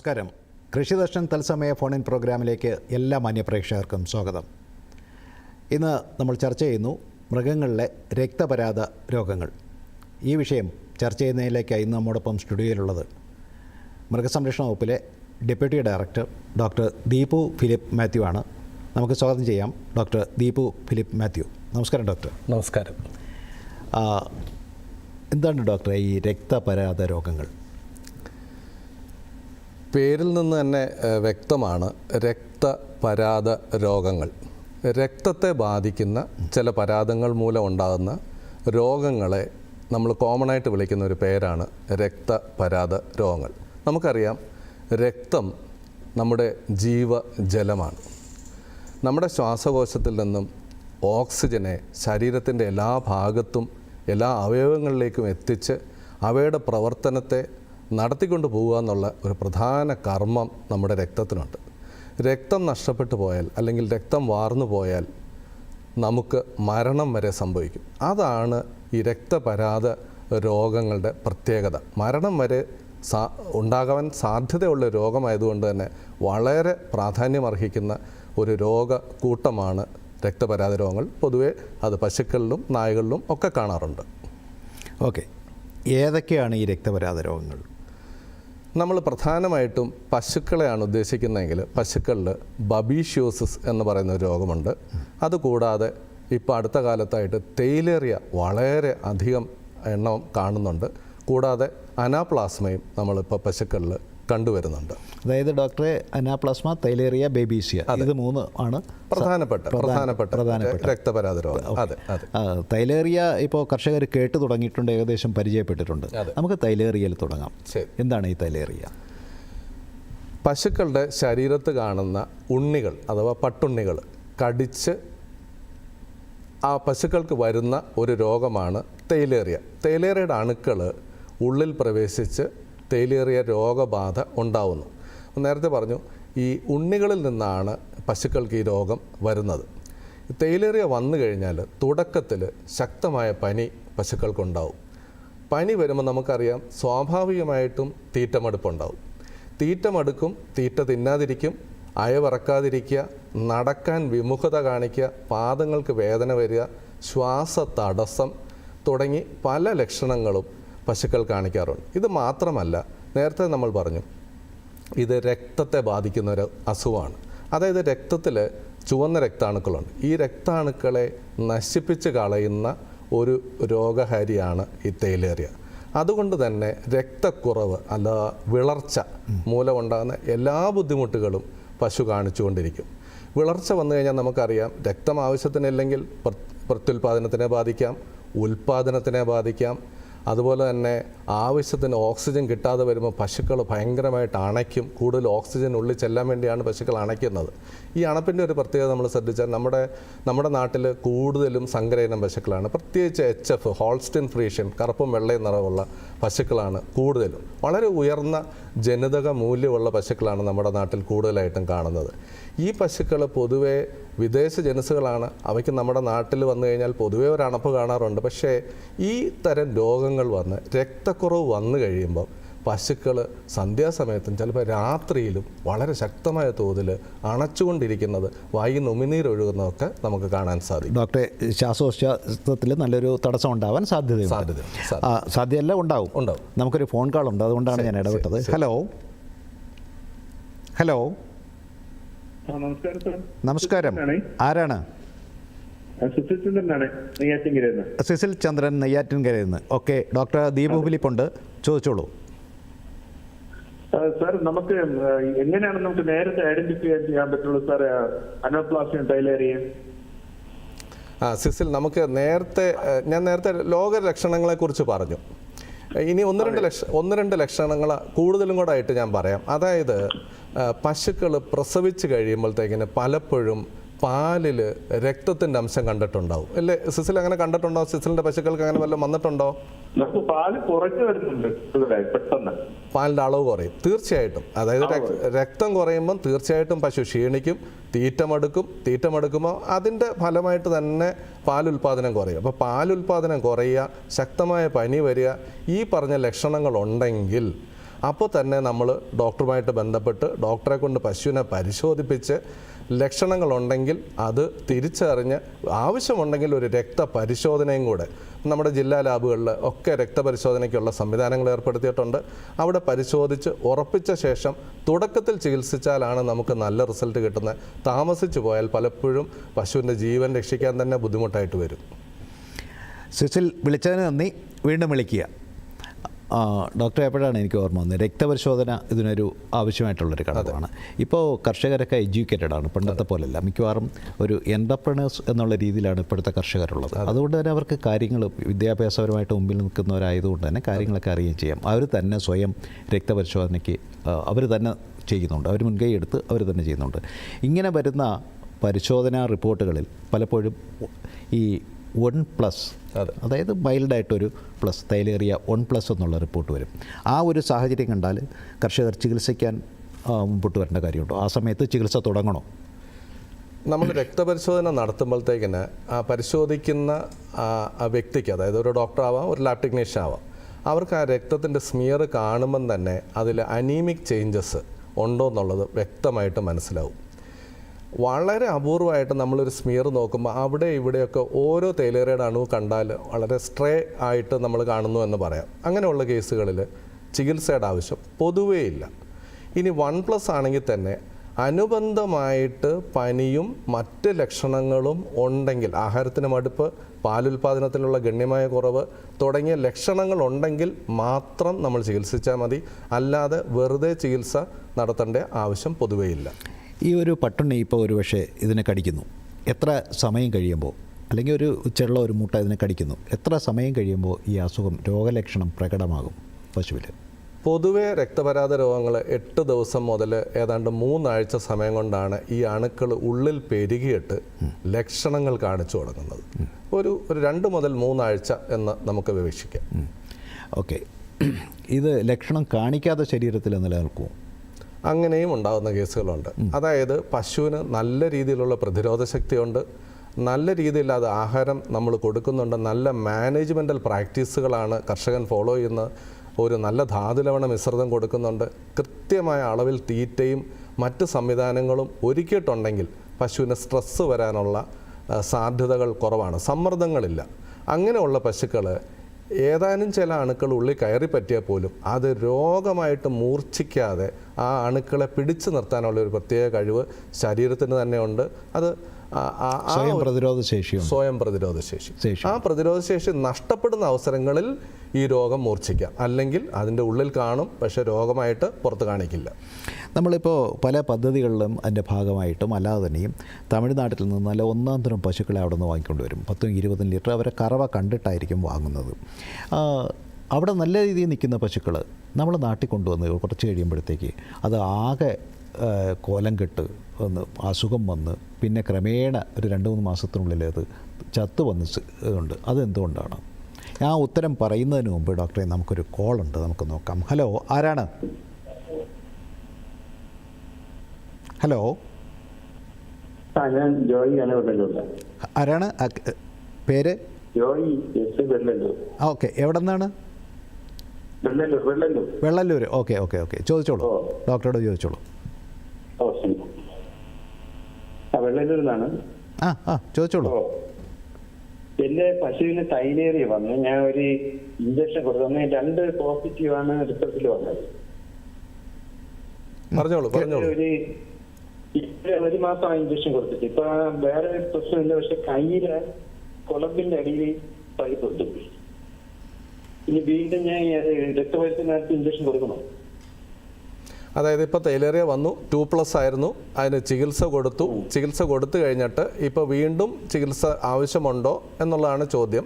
നമസ്കാരം. കൃഷിദർശൻ തത്സമയ phone in പ്രോഗ്രാമിലേക്ക് എല്ലാ മാന്യപ്രേക്ഷകർക്കും സ്വാഗതം. ഇന്ന് നമ്മൾ ചർച്ച ചെയ്യുന്നു മൃഗങ്ങളിലെ രക്തപരാത രോഗങ്ങൾ. ഈ വിഷയം ചർച്ച ചെയ്യുന്നതിലേക്കായി ഇന്ന് നമ്മോടൊപ്പം സ്റ്റുഡിയോയിലുള്ളത് മൃഗസംരക്ഷണ വകുപ്പിലെ deputy director doctor Deepu Philip Mathew ആണ്. നമുക്ക് സ്വാഗതം ചെയ്യാം ഡോക്ടർ ദീപു ഫിലിപ്പ് മാത്യു. നമസ്കാരം ഡോക്ടർ. നമസ്കാരം. എന്താണ് ഡോക്ടറെ ഈ രക്തപരാത രോഗങ്ങൾ? പേരിൽ നിന്ന് തന്നെ വ്യക്തമാണ് രക്തപരാത രോഗങ്ങൾ. രക്തത്തെ ബാധിക്കുന്ന ചില പരാതങ്ങൾ മൂലം ഉണ്ടാകുന്ന രോഗങ്ങളെ നമ്മൾ കോമണായിട്ട് വിളിക്കുന്ന ഒരു പേരാണ് രക്തപരാത രോഗങ്ങൾ. നമുക്കറിയാം രക്തം നമ്മുടെ ജീവജലമാണ്. നമ്മുടെ ശ്വാസകോശത്തിൽ നിന്നും ഓക്സിജനെ ശരീരത്തിന്റെ എല്ലാ ഭാഗത്തും എല്ലാ അവയവങ്ങളിലേക്കും എത്തിച്ച് അവയുടെ പ്രവർത്തനത്തെ നടത്തിക്കൊണ്ട് പോകുക എന്നുള്ള ഒരു പ്രധാന കർമ്മം നമ്മുടെ രക്തത്തിനുണ്ട്. രക്തം നഷ്ടപ്പെട്ടു പോയാൽ അല്ലെങ്കിൽ രക്തം വാർന്നു പോയാൽ നമുക്ക് മരണം വരെ സംഭവിക്കും. അതാണ് ഈ രക്തപരാത രോഗങ്ങളുടെ പ്രത്യേകത. മരണം വരെ സാ ഉണ്ടാകാൻ സാധ്യതയുള്ള രോഗമായതുകൊണ്ട് തന്നെ വളരെ പ്രാധാന്യമർഹിക്കുന്ന ഒരു രോഗ കൂട്ടമാണ് രക്തപരാത രോഗങ്ങൾ. പൊതുവെ അത് പശുക്കളിലും നായകളിലും ഒക്കെ കാണാറുണ്ട്. ഓക്കെ. ഏതൊക്കെയാണ് ഈ രക്തപരാത രോഗങ്ങൾ? നമ്മൾ പ്രധാനമായിട്ടും പശുക്കളെയാണ് ഉദ്ദേശിക്കുന്നതെങ്കിൽ പശുക്കളിൽ ബബീഷ്യോസിസ് എന്ന് പറയുന്ന ഒരു രോഗമുണ്ട്. അതുകൂടാതെ ഇപ്പോൾ അടുത്ത കാലത്തായിട്ട് തേയിലേറിയ വളരെ അധികം എണ്ണം കാണുന്നുണ്ട്. കൂടാതെ അനാപ്ലാസ്മയും നമ്മളിപ്പോൾ പശുക്കളിൽ കണ്ടുവരുന്നുണ്ട്. അതായത് ഡോക്ടറെ അനാപ്ലാസ്മ തൈലേറിയ ബേബീസിയ ഇത് മൂന്ന് ആണ് പ്രധാനപ്പെട്ട പ്രധാനപ്പെട്ട പ്രധാനപ്പെട്ട. രക്തപരാതി രോഗം അതെ തൈലേറിയ ഇപ്പോൾ കർഷകർ കേട്ട് തുടങ്ങിയിട്ടുണ്ട് ഏകദേശം പരിചയപ്പെട്ടിട്ടുണ്ട്. നമുക്ക് തൈലേറിയയിൽ തുടങ്ങാം. എന്താണ് ഈ തൈലേറിയ? പശുക്കളുടെ ശരീരത്ത് കാണുന്ന ഉണ്ണികൾ അഥവാ പട്ടുണ്ണികൾ കടിച്ച് ആ പശുക്കൾക്ക് വരുന്ന ഒരു രോഗമാണ് തേലേറിയ. തേലേറിയയുടെ അണുക്കൾ ഉള്ളിൽ പ്രവേശിച്ച് തേയിലേറിയ രോഗബാധ ഉണ്ടാവുന്നു. നേരത്തെ പറഞ്ഞു ഈ ഉണ്ണികളിൽ നിന്നാണ് പശുക്കൾക്ക് ഈ രോഗം വരുന്നത്. തേലേറിയ വന്നു കഴിഞ്ഞാൽ തുടക്കത്തിൽ ശക്തമായ പനി പശുക്കൾക്കുണ്ടാവും. പനി വരുമ്പോൾ നമുക്കറിയാം സ്വാഭാവികമായിട്ടും തീറ്റമടുപ്പുണ്ടാവും. തീറ്റമടുക്കും തീറ്റ തിന്നാതിരിക്കും അയവിറക്കാതിരിക്കുക നടക്കാൻ വിമുഖത കാണിക്കുക പാദങ്ങൾക്ക് വേദന വരിക ശ്വാസ തടസ്സം തുടങ്ങി പല ലക്ഷണങ്ങളും പശുക്കൾ കാണിക്കാറുണ്ട്. ഇത് മാത്രമല്ല നേരത്തെ നമ്മൾ പറഞ്ഞു ഇത് രക്തത്തെ ബാധിക്കുന്ന ഒരു അസുഖമാണ്. അതായത് രക്തത്തിൽ ചുവന്ന രക്താണുക്കളുണ്ട്. ഈ രക്താണുക്കളെ നശിപ്പിച്ച് കളയുന്ന ഒരു രോഗഹാരിയാണ് ഈ തേയിലേറിയ. അതുകൊണ്ട് തന്നെ രക്തക്കുറവ് അല്ല വിളർച്ച മൂലമുണ്ടാകുന്ന എല്ലാ ബുദ്ധിമുട്ടുകളും പശു കാണിച്ചുകൊണ്ടിരിക്കും. വിളർച്ച വന്നു കഴിഞ്ഞാൽ നമുക്കറിയാം രക്തം ആവശ്യത്തിനില്ലെങ്കിൽ പ്ര- പ്രത്യുൽപാദനത്തിനെ ബാധിക്കാം ഉൽപാദനത്തിനെ ബാധിക്കാം അതുപോലെ തന്നെ ആവശ്യത്തിന് ഓക്സിജൻ കിട്ടാതെ വരുമ്പോൾ പശുക്കൾ ഭയങ്കരമായിട്ട് അണയ്ക്കും. കൂടുതൽ ഓക്സിജൻ ഉള്ളിൽ ചെല്ലാൻ വേണ്ടിയാണ് പശുക്കൾ അണയ്ക്കുന്നത്. ഈ അണപ്പിന്റെ ഒരു പ്രത്യേകത നമ്മൾ ശ്രദ്ധിച്ചാൽ നമ്മുടെ നമ്മുടെ നാട്ടിൽ കൂടുതലും സങ്കരയിനം പശുക്കളാണ്. പ്രത്യേകിച്ച് എച്ച് എഫ് ഹോൾസ്റ്റിൻ ഫ്രീഷ്യൻ കറുപ്പും വെള്ളയും നിറവുള്ള പശുക്കളാണ് കൂടുതലും. വളരെ ഉയർന്ന ജനിതക മൂല്യമുള്ള പശുക്കളാണ് നമ്മുടെ നാട്ടിൽ കൂടുതലായിട്ടും കാണുന്നത്. ഈ പശുക്കൾ പൊതുവേ വിദേശ ജനസുകളാണ്. അവയ്ക്ക് നമ്മുടെ നാട്ടിൽ വന്നു കഴിഞ്ഞാൽ പൊതുവേ ഒരു അണപ്പ് കാണാറുണ്ട്. പക്ഷേ ഈ തരം രോഗങ്ങൾ വന്ന് രക്തക്കുറവ് വന്നു കഴിയുമ്പോൾ പശുക്കൾ സന്ധ്യാസമയത്തും ചിലപ്പോൾ രാത്രിയിലും വളരെ ശക്തമായ തോതിൽ അണച്ചുകൊണ്ടിരിക്കുന്നത് വായി നുമിനീരൊഴുകുന്നതൊക്കെ നമുക്ക് കാണാൻ സാധിക്കും. ഡോക്ടറെ ശ്വാസോച്ഛ്വാസത്തിൽ നല്ലൊരു തടസ്സം ഉണ്ടാവാൻ സാധ്യത. ആ, സാധ്യതയല്ല ഉണ്ടാവും. ഉണ്ടാവും. നമുക്കൊരു ഫോൺ കാൾ ഉണ്ട്. അതുകൊണ്ടാണ് ഞാൻ ഇടപെട്ടത്. ഹലോ. ഹലോ. നമസ്കാരം. ആരാണ്? സിസിൽ ചന്ദ്രൻ നെയ്യാറ്റിൻകരയിൽ നിന്ന് ഓക്കെ ഡോക്ടർ ദീപു ഫിലിപ്പ് ഉണ്ട് ചോദിച്ചോളൂ സാർ നമുക്ക് എങ്ങനെയാണ് നമുക്ക് നേരത്തെ ഐഡന്റിഫൈ ചെയ്യാൻ പറ്റുള്ളൂ സാർ അനോപ്ലാസ്റ്റിയും ടൈലേറിയും ആ സിസിൽ നമുക്ക് നേരത്തെ ഞാൻ നേരത്തെ രോഗലക്ഷണങ്ങളെക്കുറിച്ച് പറഞ്ഞു. ഇനി ഒന്ന് രണ്ട് ലക്ഷ ഒന്ന് രണ്ട് ലക്ഷണങ്ങൾ കൂടുതലും കൂടെ ആയിട്ട് ഞാൻ പറയാം. അതായത് പശുക്കൾ പ്രസവിച്ച് കഴിയുമ്പോഴത്തേക്കിന് പലപ്പോഴും പാലിൽ രക്തത്തിന്റെ അംശം കണ്ടിട്ടുണ്ടാവും. അല്ലേ? സിസിൽ അങ്ങനെ കണ്ടിട്ടുണ്ടോ? സിസിലിന്റെ പശുക്കൾക്ക് അങ്ങനെ വല്ലതും വന്നിട്ടുണ്ടോ? പാൽ കുറഞ്ഞു വരുന്നുണ്ട് പെട്ടെന്ന്. പാലിന്റെ അളവ് കുറയും. തീർച്ചയായിട്ടും. അതായത് രക്തം കുറയുമ്പം തീർച്ചയായിട്ടും പശു ക്ഷീണിക്കും തീറ്റമടുക്കും തീറ്റമടുക്കുമ്പോൾ അതിന്റെ ഫലമായിട്ട് തന്നെ പാലുൽപാദനം കുറയും. അപ്പോൾ പാലുൽപാദനം കുറയുക ശക്തമായ പനി വരിക ഈ പറഞ്ഞ ലക്ഷണങ്ങൾ ഉണ്ടെങ്കിൽ അപ്പോൾ തന്നെ നമ്മൾ ഡോക്ടറുമായിട്ട് ബന്ധപ്പെട്ട് ഡോക്ടറെ കൊണ്ട് പശുവിനെ പരിശോധിപ്പിച്ച് ലക്ഷണങ്ങളുണ്ടെങ്കിൽ അത് തിരിച്ചറിഞ്ഞ് ആവശ്യമുണ്ടെങ്കിൽ ഒരു രക്തപരിശോധനയും കൂടെ. നമ്മുടെ ജില്ലാ ലാബുകളിൽ ഒക്കെ രക്തപരിശോധനയ്ക്കുള്ള സംവിധാനങ്ങൾ ഏർപ്പെടുത്തിയിട്ടുണ്ട്. അവിടെ പരിശോധിച്ച് ഉറപ്പിച്ച ശേഷം തുടക്കത്തിൽ ചികിത്സിച്ചാലാണ് നമുക്ക് നല്ല റിസൾട്ട് കിട്ടുന്നത്. താമസിച്ചു പോയാൽ പലപ്പോഴും പശുവിന്റെ ജീവൻ രക്ഷിക്കാൻ തന്നെ ബുദ്ധിമുട്ടായിട്ട് വരും. സുശിൽ വിളിച്ചതിന് നന്ദി. വീണ്ടും വിളിക്കുക. ആ, ഡോക്ടറെ എപ്പോഴാണ് എനിക്ക് ഓർമ്മ വന്നത്? രക്തപരിശോധന ഇതിനൊരു ആവശ്യമായിട്ടുള്ളൊരു ഘടകമാണ്. ഇപ്പോൾ കർഷകരൊക്കെ എഡ്യൂക്കേറ്റഡ് ആണ്. പണ്ടത്തെ പോലെയല്ല. മിക്കവാറും ഒരു എന്റർപ്രണേഴ്സ് എന്നുള്ള രീതിയിലാണ് ഇപ്പോഴത്തെ കർഷകരുള്ളത്. അതുകൊണ്ട് തന്നെ അവർക്ക് കാര്യങ്ങൾ വിദ്യാഭ്യാസപരമായിട്ട് മുമ്പിൽ നിൽക്കുന്നവരായതുകൊണ്ട് തന്നെ കാര്യങ്ങളൊക്കെ അറിയുകയും ചെയ്യാം. അവർ തന്നെ സ്വയം രക്തപരിശോധനയ്ക്ക് അവർ തന്നെ ചെയ്യുന്നുണ്ട്. അവർ മുൻകൈ എടുത്ത് അവർ തന്നെ ചെയ്യുന്നുണ്ട്. ഇങ്ങനെ വരുന്ന പരിശോധനാ റിപ്പോർട്ടുകളിൽ പലപ്പോഴും ഈ വൺ പ്ലസ്. അതെ. അതായത് മൈൽഡായിട്ടൊരു പ്ലസ് തൈലേറിയ വൺ പ്ലസ് എന്നുള്ള റിപ്പോർട്ട് വരും. ആ ഒരു സാഹചര്യം കണ്ടാൽ കർഷകർ ചികിത്സിക്കാൻ മുമ്പോട്ട് വരേണ്ട കാര്യമുണ്ടോ? ആ സമയത്ത് ചികിത്സ തുടങ്ങണോ? നമ്മൾ രക്തപരിശോധന നടത്തുമ്പോഴത്തേക്കിന് ആ പരിശോധിക്കുന്ന ആ വ്യക്തിക്ക് അതായത് ഒരു ഡോക്ടർ ആവാം ഒരു ലാബ് ടെക്നീഷ്യൻ ആവാം അവർക്ക് ആ രക്തത്തിന്റെ സ്മിയർ കാണുമ്പം തന്നെ അതിൽ അനീമിക് ചേഞ്ചസ് ഉണ്ടോ എന്നുള്ളത് വ്യക്തമായിട്ട് മനസ്സിലാവും. വളരെ അപൂർവമായിട്ട് നമ്മളൊരു സ്മിയർ നോക്കുമ്പോൾ അവിടെ ഇവിടെയൊക്കെ ഓരോ തേലേറയുടെ അണു കണ്ടാൽ വളരെ സ്ട്രേ ആയിട്ട് നമ്മൾ കാണുന്നു എന്ന് പറയാം. അങ്ങനെയുള്ള കേസുകളിൽ ചികിത്സയുടെ ആവശ്യം പൊതുവേ ഇല്ല. ഇനി വൺ പ്ലസ് ആണെങ്കിൽ തന്നെ അനുബന്ധമായിട്ട് പനിയും മറ്റ് ലക്ഷണങ്ങളും ഉണ്ടെങ്കിൽ ആഹാരത്തിന് മടുപ്പ് പാലുൽപാദനത്തിലുള്ള ഗണ്യമായ കുറവ് തുടങ്ങിയ ലക്ഷണങ്ങൾ ഉണ്ടെങ്കിൽ മാത്രം നമ്മൾ ചികിത്സിച്ചാൽ മതി. അല്ലാതെ വെറുതെ ചികിത്സ നടത്തേണ്ട ആവശ്യം പൊതുവേ ഇല്ല. ഈ ഒരു പട്ടുണ്ണി ഇപ്പോൾ ഒരു പക്ഷേ ഇതിനെ കടിക്കുന്നു. എത്ര സമയം കഴിയുമ്പോൾ അല്ലെങ്കിൽ ഒരു ചെള്ള ഒരു മുട്ട ഇതിനെ കടിക്കുന്നു. എത്ര സമയം കഴിയുമ്പോൾ ഈ അസുഖം രോഗലക്ഷണം പ്രകടമാകും പശുവിൽ? പൊതുവേ രക്തപരാധ രോഗങ്ങൾ എട്ട് ദിവസം മുതൽ ഏതാണ്ട് മൂന്നാഴ്ച സമയം കൊണ്ടാണ് ഈ അണുക്കൾ ഉള്ളിൽ പെരുകിയിട്ട് ലക്ഷണങ്ങൾ കാണിച്ചു തുടങ്ങുന്നത് ഒരു ഒരു രണ്ട് മുതൽ മൂന്നാഴ്ച എന്ന് നമുക്ക് വിവക്ഷിക്കാം. ഓക്കെ. ഇത് ലക്ഷണം കാണിക്കാതെ ശരീരത്തിൽ നിലനിൽക്കുമോ? അങ്ങനെയും ഉണ്ടാകുന്ന കേസുകളുണ്ട്. അതായത് പശുവിന് നല്ല രീതിയിലുള്ള പ്രതിരോധ ശക്തിയുണ്ട്. നല്ല രീതിയിൽ അത് ആഹാരം നമ്മൾ കൊടുക്കുന്നുണ്ട്. നല്ല മാനേജ്മെന്റൽ പ്രാക്ടീസുകളാണ് കർഷകൻ ഫോളോ ചെയ്യുന്നത് ഒരു നല്ല ധാതുലവണ മിശ്രിതം കൊടുക്കുന്നുണ്ട്. കൃത്യമായ അളവിൽ തീറ്റയും മറ്റ് സംവിധാനങ്ങളും ഒരുക്കിയിട്ടുണ്ടെങ്കിൽ പശുവിന് സ്ട്രെസ്സ് വരാനുള്ള സാധ്യതകൾ കുറവാണ്. സമ്മർദ്ദങ്ങളില്ല. അങ്ങനെയുള്ള പശുക്കൾ ഏതാനും ചില അണുക്കൾ ഉള്ളിൽ കയറി പറ്റിയാൽ പോലും അത് രോഗമായിട്ട് മൂർച്ഛിക്കാതെ ആ അണുക്കളെ പിടിച്ചു നിർത്താനുള്ള ഒരു പ്രത്യേക കഴിവ് ശരീരത്തിന് തന്നെയുണ്ട് അത് സ്വയം പ്രതിരോധ ശേഷിയും സ്വയം പ്രതിരോധ ശേഷി. ആ പ്രതിരോധ ശേഷി നഷ്ടപ്പെടുന്ന അവസരങ്ങളിൽ ഈ രോഗം മൂർച്ഛിക്കാം. അല്ലെങ്കിൽ അതിന്റെ ഉള്ളിൽ കാണും പക്ഷേ രോഗമായിട്ട് പുറത്ത് കാണിക്കില്ല. നമ്മളിപ്പോൾ പല പദ്ധതികളിലും അതിന്റെ ഭാഗമായിട്ടും അല്ലാതെ തന്നെയും തമിഴ്നാട്ടിൽ നിന്ന് നല്ല ഒന്നാം തരം പശുക്കളെ അവിടെ നിന്ന് വാങ്ങിക്കൊണ്ട് വരും. പത്തും ഇരുപതും ലിറ്റർ അവരെ കറവ കണ്ടിട്ടായിരിക്കും വാങ്ങുന്നത്. അവിടെ നല്ല രീതിയിൽ നിൽക്കുന്ന പശുക്കൾ നമ്മൾ നാട്ടിൽ കൊണ്ടുവന്ന് കുറച്ച് കഴിയുമ്പോഴത്തേക്ക് അത് ആകെ കോലം കെട്ട് ഒന്ന് അസുഖം വന്ന് പിന്നെ ക്രമേണ ഒരു രണ്ട് മൂന്ന് മാസത്തിനുള്ളിൽ അത് ചത്തു വന്ന് സ് ഉണ്ട്. അതെന്തുകൊണ്ടാണ്? ആ ഉത്തരം പറയുന്നതിന് മുമ്പ് ഡോക്ടറെ നമുക്കൊരു കോൾ ഉണ്ട്. നമുക്ക് നോക്കാം. ഹലോ ആരാണ്? ഹലോ ആരാണ്? പേര്? ഓക്കെ. എവിടെ നിന്നാണ് വെള്ളല്ലൂർ. Okay okay okay. ചോദിച്ചോളൂ. ഡോക്ടറോട് ചോദിച്ചോളൂ ഓ ശരി ആ ആ ആ ചോദിച്ചോളൂ. എന്റെ പശുവിന് തൈലേറിയ വന്നു ഞാൻ ഒരു ഇഞ്ചക്ഷൻ കൊടുത്തു. അന്ന് രണ്ട് പോസിറ്റീവ് ആണ് റിസൾട്ടിൽ വന്നത്. പറഞ്ഞോളൂ പറഞ്ഞോളൂ. ഒരു ഒരു മാസം ഇഞ്ചക്ഷൻ കൊടുത്തിട്ട്. ഇപ്പൊ വേറെ പ്രശ്നമില്ല. പക്ഷെ കയ്യിൽ കുളമ്പിന്റെ അടിയിൽ പൈപ്പ് ഇനി വീണ്ടും ഞാൻ രക്തപരിശോധന ഇഞ്ചക്ഷൻ കൊടുക്കണം? അതായത് ഇപ്പോൾ തൈലേറിയ വന്നു ടു പ്ലസ് ആയിരുന്നു അതിന് ചികിത്സ കൊടുത്തു. ചികിത്സ കൊടുത്തു കഴിഞ്ഞിട്ട് ഇപ്പോൾ വീണ്ടും ചികിത്സ ആവശ്യമുണ്ടോ എന്നുള്ളതാണ് ചോദ്യം.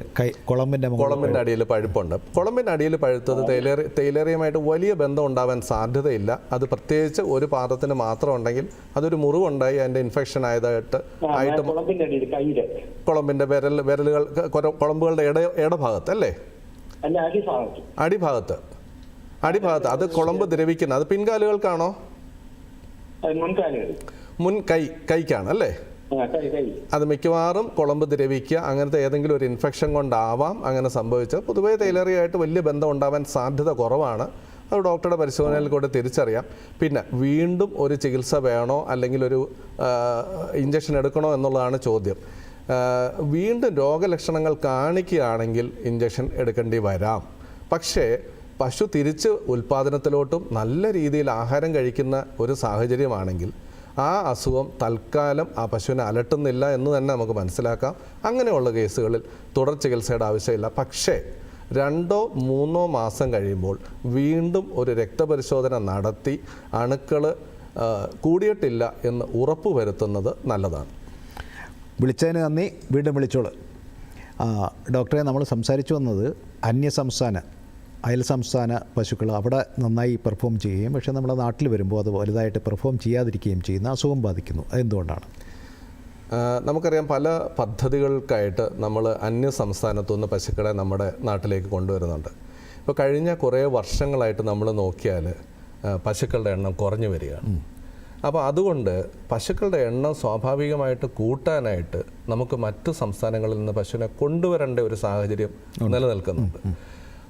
കുളമ്പിന്റെ കുളമ്പിന്റെ അടിയിൽ പഴുപ്പുണ്ട്. കുളമ്പിന്റെ അടിയിൽ പഴുത്തത് തൈലേറി തൈലേറിയുമായിട്ട് വലിയ ബന്ധം ഉണ്ടാവാൻ സാധ്യതയില്ല. അത് പ്രത്യേകിച്ച് ഒരു പാദത്തിന് മാത്രം ഉണ്ടെങ്കിൽ അതൊരു മുറിവുണ്ടായി അതിന്റെ ഇൻഫെക്ഷൻ ആയതായിട്ട് ആയിട്ട് കുളമ്പിന്റെ അടിയിൽ കയ്യിൽ. കുളമ്പിന്റെ വിരൽ വിരലുകൾ കുളമ്പുകളുടെ ഇട ഇടഭാഗത്ത് അല്ലേ? അല്ല അടിഭാഗത്ത്. അടിഭാഗത്ത് അത് കുളമ്പ് ദ്രവിക്കുന്ന അത് പിൻകാലുകൾക്കാണോ? മുൻ കൈ കൈക്കാണ് അല്ലേ? അത് മിക്കവാറും കുളമ്പ് ദ്രവിക്കുക അങ്ങനത്തെ ഏതെങ്കിലും ഒരു ഇൻഫെക്ഷൻ കൊണ്ടാവാം അങ്ങനെ സംഭവിച്ചത്. പൊതുവേ തൈലറിയായിട്ട് വലിയ ബന്ധം ഉണ്ടാവാൻ സാധ്യത കുറവാണ്. അത് ഡോക്ടറുടെ പരിശോധനയിൽ കൂടെ തിരിച്ചറിയാം. പിന്നെ വീണ്ടും ഒരു ചികിത്സ വേണോ അല്ലെങ്കിൽ ഒരു ഇഞ്ചക്ഷൻ എടുക്കണോ എന്നുള്ളതാണ് ചോദ്യം. വീണ്ടും രോഗലക്ഷണങ്ങൾ കാണിക്കുകയാണെങ്കിൽ ഇഞ്ചക്ഷൻ എടുക്കേണ്ടി വരാം. പക്ഷേ പശു തിരിച്ച് ഉൽപ്പാദനത്തിലോട്ടും നല്ല രീതിയിൽ ആഹാരം കഴിക്കുന്ന ഒരു സാഹചര്യമാണെങ്കിൽ ആ അസുഖം തൽക്കാലം ആ പശുവിനെ അലട്ടുന്നില്ല എന്ന് തന്നെ നമുക്ക് മനസ്സിലാക്കാം. അങ്ങനെയുള്ള കേസുകളിൽ തുടർ ചികിത്സയുടെ ആവശ്യമില്ല. പക്ഷേ രണ്ടോ മൂന്നോ മാസം കഴിയുമ്പോൾ വീണ്ടും ഒരു രക്തപരിശോധന നടത്തി അണുക്കൾ കൂടിയിട്ടില്ല എന്ന് ഉറപ്പ് വരുത്തുന്നത് നല്ലതാണ്. വിളിച്ചതിന് നന്ദി. വീണ്ടും വിളിച്ചോളൂ. ഡോക്ടറെ നമ്മൾ സംസാരിച്ചു വന്നത് അന്യ സംസ്ഥാന അയൽ സംസ്ഥാന പശുക്കൾ അവിടെ നന്നായി പെർഫോം ചെയ്യുകയും പക്ഷേ നമ്മുടെ നാട്ടിൽ വരുമ്പോൾ അത് വലുതായിട്ട് പെർഫോം ചെയ്യാതിരിക്കുകയും ചെയ്യുന്ന അസുഖം ബാധിക്കുന്നു. അതെന്തുകൊണ്ടാണ്? നമുക്കറിയാം പല പദ്ധതികൾക്കായിട്ട് നമ്മൾ അന്യ സംസ്ഥാനത്തുനിന്ന് പശുക്കളെ നമ്മുടെ നാട്ടിലേക്ക് കൊണ്ടുവരുന്നുണ്ട്. ഇപ്പോൾ കഴിഞ്ഞ കുറേ വർഷങ്ങളായിട്ട് നമ്മൾ നോക്കിയാൽ പശുക്കളുടെ എണ്ണം കുറഞ്ഞു വരികയാണ്. അപ്പോൾ അതുകൊണ്ട് പശുക്കളുടെ എണ്ണം സ്വാഭാവികമായിട്ട് കൂട്ടാനായിട്ട് നമുക്ക് മറ്റു സംസ്ഥാനങ്ങളിൽ നിന്ന് പശുവിനെ കൊണ്ടുവരേണ്ട ഒരു സാഹചര്യം നിലനിൽക്കുന്നുണ്ട്.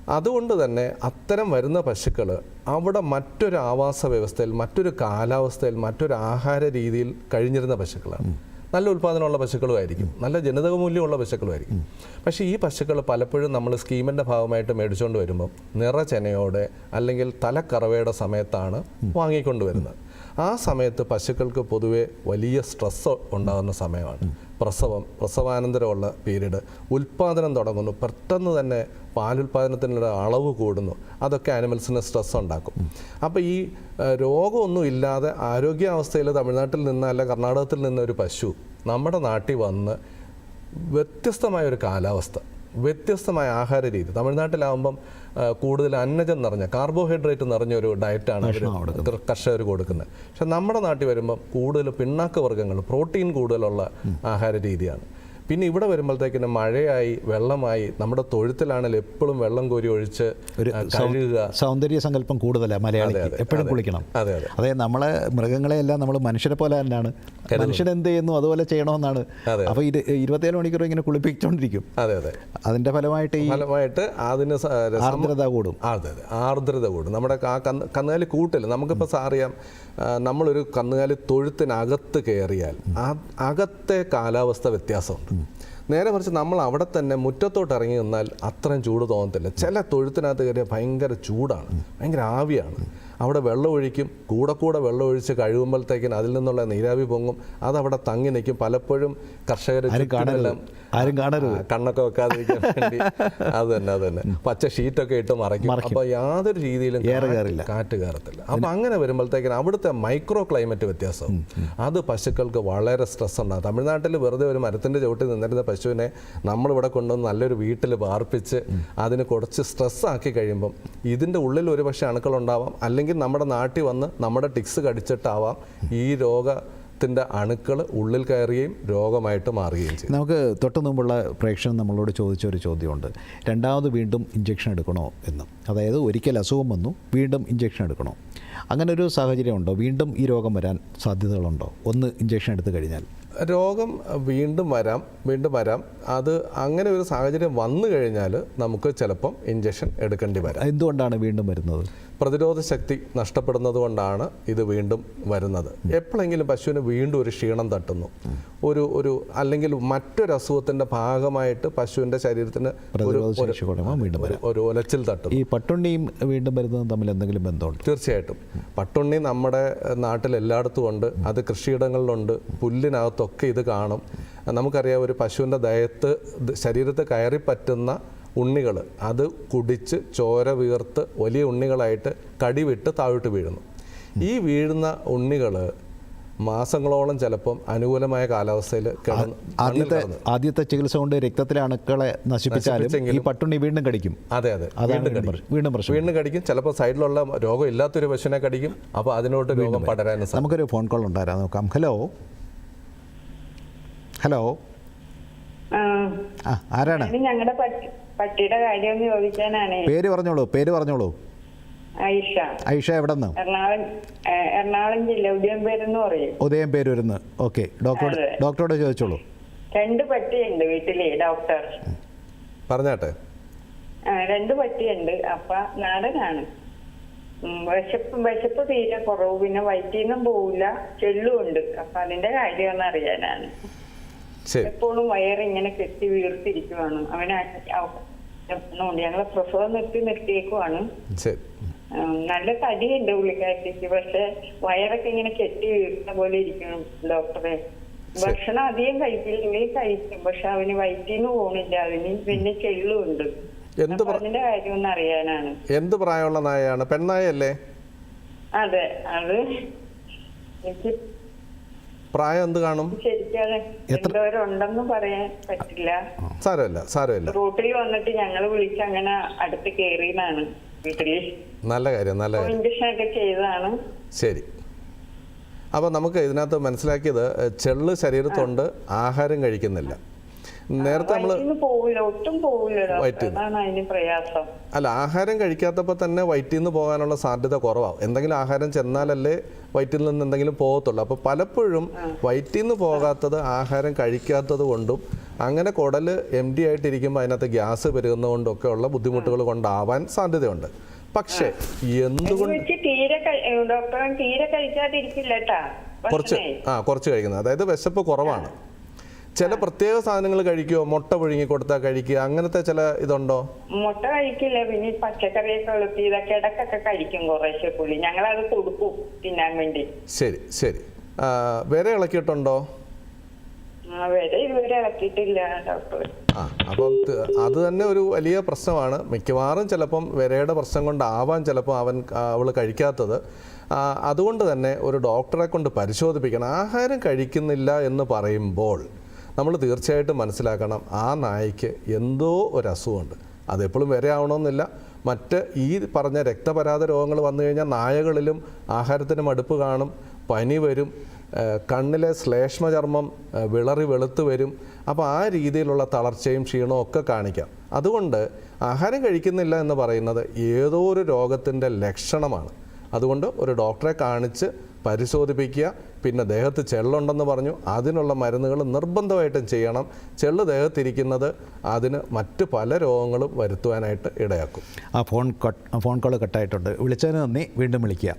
അതുകൊണ്ട് തന്നെ അത്തരം വരുന്ന പശുക്കൾ അവിടെ മറ്റൊരു ആവാസ വ്യവസ്ഥയിൽ മറ്റൊരു കാലാവസ്ഥയിൽ മറ്റൊരു ആഹാര രീതിയിൽ കഴിഞ്ഞിരുന്ന പശുക്കളാണ്. നല്ല ഉൽപ്പാദനമുള്ള പശുക്കളുമായിരിക്കും. നല്ല ജനിതക മൂല്യമുള്ള പശുക്കളുമായിരിക്കും. പക്ഷേ ഈ പശുക്കൾ പലപ്പോഴും നമ്മൾ സ്കീമിന്റെ ഭാഗമായിട്ട് മേടിച്ചുകൊണ്ട് വരുമ്പം നിറചെനയോടെ അല്ലെങ്കിൽ തലക്കറവയുടെ സമയത്താണ് വാങ്ങിക്കൊണ്ടുവരുന്നത് ആ സമയത്ത് പശുക്കൾക്ക് പൊതുവെ വലിയ സ്ട്രെസ് ഉണ്ടാകുന്ന സമയമാണ്. പ്രസവം പ്രസവാനന്തരമുള്ള പീരീഡ് ഉൽപ്പാദനം തുടങ്ങുന്നു. പെട്ടെന്ന് തന്നെ പാലുൽപാദനത്തിനുള്ള അളവ് കൂടുന്നു. അതൊക്കെ ആനിമൽസിന് സ്ട്രെസ് ഉണ്ടാക്കും. അപ്പോൾ ഈ രോഗമൊന്നും ഇല്ലാതെ ആരോഗ്യാവസ്ഥയിൽ തമിഴ്നാട്ടിൽ നിന്ന് അല്ല കർണാടകത്തിൽ നിന്ന് ഒരു പശു നമ്മുടെ നാട്ടിൽ വന്ന് വ്യത്യസ്തമായ ഒരു കാലാവസ്ഥ വ്യത്യസ്തമായ ആഹാര രീതി. തമിഴ്നാട്ടിലാവുമ്പം കൂടുതൽ അന്നജം നിറഞ്ഞ കാർബോഹൈഡ്രേറ്റ് നിറഞ്ഞ ഒരു ഡയറ്റാണ് അവർ കർഷകർ കൊടുക്കുന്നത്. പക്ഷെ നമ്മുടെ നാട്ടിൽ വരുമ്പം കൂടുതൽ പിണ്ണാക്ക വർഗങ്ങൾ പ്രോട്ടീൻ കൂടുതലുള്ള ആഹാര രീതിയാണ്. പിന്നെ ഇവിടെ വരുമ്പോഴത്തേക്കിന് മഴയായി വെള്ളമായി. നമ്മുടെ തൊഴുത്തിലാണെങ്കിൽ എപ്പോഴും വെള്ളം കോരി ഒഴിച്ച് ഒരു കഴുകുക. സൗന്ദര്യ സങ്കല്പം കൂടുതലാണ് മലയാളി എപ്പോഴും കുളിക്കണം. അതെ അതെ. അതെ നമ്മളെ മൃഗങ്ങളെയെല്ലാം നമ്മൾ മനുഷ്യരെ പോലെ തന്നെയാണ്. മനുഷ്യൻ എന്ത് ചെയ്യുന്നു? അതുപോലെ ചെയ്യണമെന്നാണ്. അപ്പൊ അപ്പോൾ ഇത് ഇരുപത്തിയേഴ് മണിക്കൂർ ഇങ്ങനെ കുളിപ്പിച്ചുകൊണ്ടിരിക്കും അതെ അതെ. അതിന്റെ ഫലമായിട്ട് ഈ ഫലമായിട്ട് അതിന് ആർദ്രത കൂടും. അതെ അതെ. ആർദ്രത കൂടും. നമ്മുടെ ആ കന്ന് കന്നുകാലി കൂട്ടിൽ നമുക്കിപ്പോൾ അറിയാം ആ, നമ്മളൊരു കന്നുകാലി തൊഴുത്തിനകത്ത് കയറിയാൽ അകത്തെ കാലാവസ്ഥ വ്യത്യാസമുണ്ട്. നേരെ മറിച്ച് നമ്മൾ അവിടെ തന്നെ മുറ്റത്തോട്ട് ഇറങ്ങി നിന്നാൽ അത്രയും ചൂട് തോന്നത്തില്ല. ചില തൊഴുത്തിനകത്ത് കയറിയാൽ ഭയങ്കര ചൂടാണ് ഭയങ്കര ആവിയാണ്. അവിടെ വെള്ളം ഒഴിക്കും കൂടെ കൂടെ വെള്ളം ഒഴിച്ച് കഴിയുമ്പോഴത്തേക്കിന് അതിൽ നിന്നുള്ള നീരാവി പൊങ്ങും അതവിടെ തങ്ങി നിൽക്കും. പലപ്പോഴും കർഷകർ കാണരുത്. ആരും കാണരുത്. കണ്ണൊക്കെ വെക്കാതിരിക്കാൻ വേണ്ടി. അത് തന്നെ അത് തന്നെ. പച്ച ഷീറ്റൊക്കെ ഇട്ട് മറക്കും അപ്പൊ യാതൊരു രീതിയിലും കാറ്റ് കയറത്തില്ല. അപ്പൊ അങ്ങനെ വരുമ്പോഴത്തേക്കിന് അവിടുത്തെ മൈക്രോ ക്ലൈമറ്റ് വ്യത്യാസം. അത് പശുക്കൾക്ക് വളരെ സ്ട്രെസ് ഉണ്ടാകും തമിഴ്നാട്ടിൽ വെറുതെ ഒരു മരത്തിന്റെ ചുവട്ടിൽ നിന്നിരുന്ന പശുവിനെ നമ്മളിവിടെ കൊണ്ടുവന്ന് നല്ലൊരു വീട്ടിൽ പാർപ്പിച്ച് അതിന് കുറച്ച് സ്ട്രെസ് ആക്കി കഴിയുമ്പം ഇതിന്റെ ഉള്ളിൽ ഒരു പക്ഷേ അണുക്കളുണ്ടാവാം അല്ലെങ്കിൽ നമ്മുടെ നാട്ടിൽ വന്ന് നമ്മുടെ ടിക്സ് കടിച്ചിട്ടാവാം ഈ രോഗത്തിന്റെ അണുക്കൾ ഉള്ളിൽ കയറുകയും രോഗമായിട്ട് മാറുകയും ചെയ്യും. നമുക്ക് തൊട്ട് മുമ്പുള്ള പ്രേക്ഷകൻ നമ്മളോട് ചോദിച്ച ഒരു ചോദ്യമുണ്ട്. രണ്ടാമത് വീണ്ടും ഇഞ്ചക്ഷൻ എടുക്കണോ എന്ന്. അതായത് ഒരിക്കൽ അസുഖം വന്നു വീണ്ടും ഇഞ്ചക്ഷൻ എടുക്കണോ. അങ്ങനെ ഒരു സാഹചര്യം ഉണ്ടോ? വീണ്ടും ഈ രോഗം വരാൻ സാധ്യതകളുണ്ടോ? ഒന്ന് ഇഞ്ചക്ഷൻ എടുത്തു കഴിഞ്ഞാൽ. രോഗം വീണ്ടും വരാം വീണ്ടും വരാം. അത് അങ്ങനെ ഒരു സാഹചര്യം വന്നു കഴിഞ്ഞാൽ നമുക്ക് ചിലപ്പം ഇഞ്ചക്ഷൻ എടുക്കേണ്ടി വരാം. എന്തുകൊണ്ടാണ് വീണ്ടും വരുന്നത്? പ്രതിരോധ ശക്തി നഷ്ടപ്പെടുന്നത് കൊണ്ടാണ് ഇത് വീണ്ടും വരുന്നത്. എപ്പോഴെങ്കിലും പശുവിന് വീണ്ടും ഒരു ക്ഷീണം തട്ടുന്നു. ഒരു ഒരു അല്ലെങ്കിൽ മറ്റൊരു അസുഖത്തിന്റെ ഭാഗമായിട്ട് പശുവിന്റെ ശരീരത്തിന് ഒരു ഒരു- ഒലച്ചിൽ തട്ടും ഈ പട്ടുണ്ണിയും വീണ്ടും വരുന്നതും തമ്മിൽ എന്തെങ്കിലും ബന്ധമുണ്ട്? തീർച്ചയായിട്ടും. പട്ടുണ്ണി നമ്മുടെ നാട്ടിൽ എല്ലായിടത്തും ഉണ്ട്. അത് കൃഷിയിടങ്ങളിലുണ്ട്. പുല്ലിനകത്തൊക്കെ ഇത് കാണും. നമുക്കറിയാം ഒരു പശുവിന്റെ ദയത്ത് ശരീരത്ത് കയറി പറ്റുന്ന ഉണ്ണികൾ അത് കുടിച്ച് ചോര വീർത്ത് വലിയ ഉണ്ണികളായിട്ട് കടിവിട്ട് താഴോട്ട് വീഴുന്നു. ഈ വീഴുന്ന ഉണ്ണികൾ മാസങ്ങളോളം ചിലപ്പം അനുകൂലമായ കാലാവസ്ഥയിൽ ആദ്യത്തെ ആദ്യത്തെ ചികിത്സ കൊണ്ട് രക്തത്തിലെ അണുക്കളെ നശിപ്പിച്ചാലും ഈ പട്ടുണ്ണി വീണ്ടും കടിക്കും. അതെ അതെ. വീണ്ടും വീണ്ടും കടിക്കും. പ്രശ്നം. വീണ്ടും കടിക്കും. ചിലപ്പോൾ സൈഡിലുള്ള രോഗം ഇല്ലാത്തൊരു പശുവിനെ കടിക്കും. അപ്പോൾ അതിനോട്ട് രോഗം പടരാനും നമുക്കൊരു ഫോൺ കോൾ ഉണ്ടായിരുന്നു. നോക്കാം. ഹലോ ഹലോ ആരാണ്? ഞങ്ങളുടെ പട്ടിയുടെ കാര്യം ചോദിക്കാനാണ്. പേര് പറഞ്ഞോളൂ പേര് പറഞ്ഞോളൂ. ഐഷ ഐഷ എവിടെ നിന്ന് എറണാകുളം എറണാകുളം ജില്ല ഉദയംപേരെന്ന് പറയും. ഉദയം പേര് വരുന്നു ഓക്കെ ഡോക്ടറോട് ഡോക്ടറോട് ചോദിച്ചോളൂ. രണ്ട് പട്ടിയുണ്ട് വീട്ടിലെ ഡോക്ടർ. പറഞ്ഞാട്ടെ. രണ്ട് പട്ടിയുണ്ട്. അപ്പ നാടനാണ്. വിശപ്പ് വിശപ്പ് തീരെ കുറവ്. പിന്നെ വയറ്റിൽ നിന്നും പോവില്ല ചെള്ളുണ്ട് അപ്പൊ അതിന്റെ കാര്യമൊന്നും അറിയാനാണ്. എപ്പോഴും വയറിങ്ങനെ കെട്ടി വീർത്തിരിക്കുവാണ്. അവനെ ഉണ്ട് ഞങ്ങളെ പ്രസവം നിർത്തി നിർത്തിയേക്കുവാണ്. നല്ല തടിയുണ്ട് പുള്ളിക്കാരത്തേക്ക് പക്ഷെ വയറൊക്കെ ഇങ്ങനെ കെട്ടി വീർത്ത പോലെ ഇരിക്കണം ഡോക്ടറെ. ഭക്ഷണം അധികം കഴിക്കില്ലെങ്കിൽ കഴിക്കും. പക്ഷെ അവന് വയറ്റിന്ന് പോണില്ല. അവന് പിന്നെ ചെള്ളുണ്ട് എന്ത് അപ്പൊ പ്ര- അതിന്റെ അറിയാനാണ്. എന്ത് പ്രായമുള്ള നായയാണ്? പെണ്ണായല്ലേ അതെ അത് എനിക്ക് പ്രായം എന്ത് കാണും? സാരമില്ല സാരമില്ല. റൂട്ടിൽ വന്നിട്ട് ഞങ്ങൾ വിളിച്ച് അങ്ങനെ അടുത്ത് കേറിയതാണ് വീട്ടിൽ. നല്ല കാര്യം നല്ല കാര്യം. ഇഞ്ചക്ഷൻ ഒക്കെ ചെയ്തതാണ്. ശരി. അപ്പോൾ നമുക്ക് ഇതിനകത്ത് മനസ്സിലാക്കിയത് ചെള്ള് ശരീരത്തുണ്ട് ആഹാരം കഴിക്കുന്നില്ല. നേരത്തെ നമ്മൾ പോവില്ല ഒട്ടും പോവില്ല അതാണ് അതിന് പ്രയാസം. അല്ല ആഹാരം കഴിക്കാത്തപ്പോൾ തന്നെ വയറ്റിൽ നിന്ന് പോകാനുള്ള സാധ്യത കുറവാകും എന്തെങ്കിലും ആഹാരം ചെന്നാലല്ലേ വയറ്റിൽ നിന്ന് എന്തെങ്കിലും പോകത്തുള്ളൂ. അപ്പോൾ പലപ്പോഴും വയറ്റിൽ നിന്ന് പോകാത്തത് ആഹാരം കഴിക്കാത്തത് കൊണ്ടും അങ്ങനെ കുടൽ എം ഡി ആയിട്ടിരിക്കുമ്പോൾ അതിനകത്ത് ഗ്യാസ് പെരുകുന്നതുകൊണ്ടും ഒക്കെ ഉള്ള ബുദ്ധിമുട്ടുകൾ കൊണ്ടാവാൻ സാധ്യതയുണ്ട്. പക്ഷേ എന്തുകൊണ്ട് ഡോക്ടർ തീരെ ഡോക്ടറെ തീരെ കഴിക്കാതിരിക്കില്ല കുറച്ച് ആ കുറച്ച് കഴിക്കുന്നത്. അതായത് വിശപ്പ് കുറവാണ്. ചില പ്രത്യേക സാധനങ്ങൾ കഴിക്കുമോ മുട്ട പുഴുങ്ങി കൊടുത്താൽ കഴിക്കുക അങ്ങനത്തെ ചില ഇതുണ്ടോ? മുട്ട കഴിക്കില്ല പിന്നെ പച്ചക്കറി പച്ചക്കറിയൊക്കെ എളുപ്പി ഇതൊക്കെ ഇടക്കൊക്കെ കഴിക്കും കുറേശ്ശെ പുളി. അത് കൊടുക്കും തിന്നാൻ വേണ്ടി. ശരി ശരി. ആ, വിര ഇളക്കിയിട്ടുണ്ടോ? ആ, വരെ ഇതുവരെ ഇളക്കിയിട്ടില്ല ഡോക്ടർ ആ അപ്പം ത- അത് തന്നെ ഒരു വലിയ പ്രശ്നമാണ്. മിക്കവാറും ചിലപ്പം വിരയുടെ പ്രശ്നം കൊണ്ടാവാൻ ചിലപ്പോൾ അവൻ അവൾ കഴിക്കാത്തത്. ആ, അതുകൊണ്ട് തന്നെ ഒരു ഡോക്ടറെ കൊണ്ട് പരിശോധിപ്പിക്കണം. ആഹാരം കഴിക്കുന്നില്ല എന്ന് പറയുമ്പോൾ നമ്മൾ തീർച്ചയായിട്ടും മനസ്സിലാക്കണം ആ നായ്ക്ക് എന്തോ ഒരു അസുഖമുണ്ട്. അതെപ്പോഴും വരെ ആവണമെന്നില്ല മറ്റ് ഈ പറഞ്ഞ രക്തപരാധ രോഗങ്ങൾ വന്നു കഴിഞ്ഞാൽ നായകളിലും ആഹാരത്തിന് മടുപ്പ് കാണും പനി വരും കണ്ണിലെ ശ്ലേഷ്മചർമ്മം വിളറി വെളുത്ത് വരും. അപ്പോൾ ആ രീതിയിലുള്ള തളർച്ചയും ക്ഷീണവും ഒക്കെ കാണിക്കാം. അതുകൊണ്ട് ആഹാരം കഴിക്കുന്നില്ല എന്ന് പറയുന്നത് ഏതോ ഒരു രോഗത്തിന്റെ ലക്ഷണമാണ്. അതുകൊണ്ട് ഒരു ഡോക്ടറെ കാണിച്ച് പരിശോധിപ്പിക്കുക. പിന്നെ ദേഹത്ത് ചെള്ളുണ്ടെന്ന് പറഞ്ഞു. അതിനുള്ള മരുന്നുകൾ നിർബന്ധമായിട്ടും ചെയ്യണം. ചെള്ള് ദേഹത്തിരിക്കുന്നത് അതിന് മറ്റ് പല രോഗങ്ങളും വരുത്തുവാനായിട്ട് ഇടയാക്കും. ആ ഫോൺ കട്ട് ഫോൺ കോൾ കട്ടായിട്ടുണ്ട്. വിളിച്ചതിന് നന്ദി. വീണ്ടും വിളിക്കുക.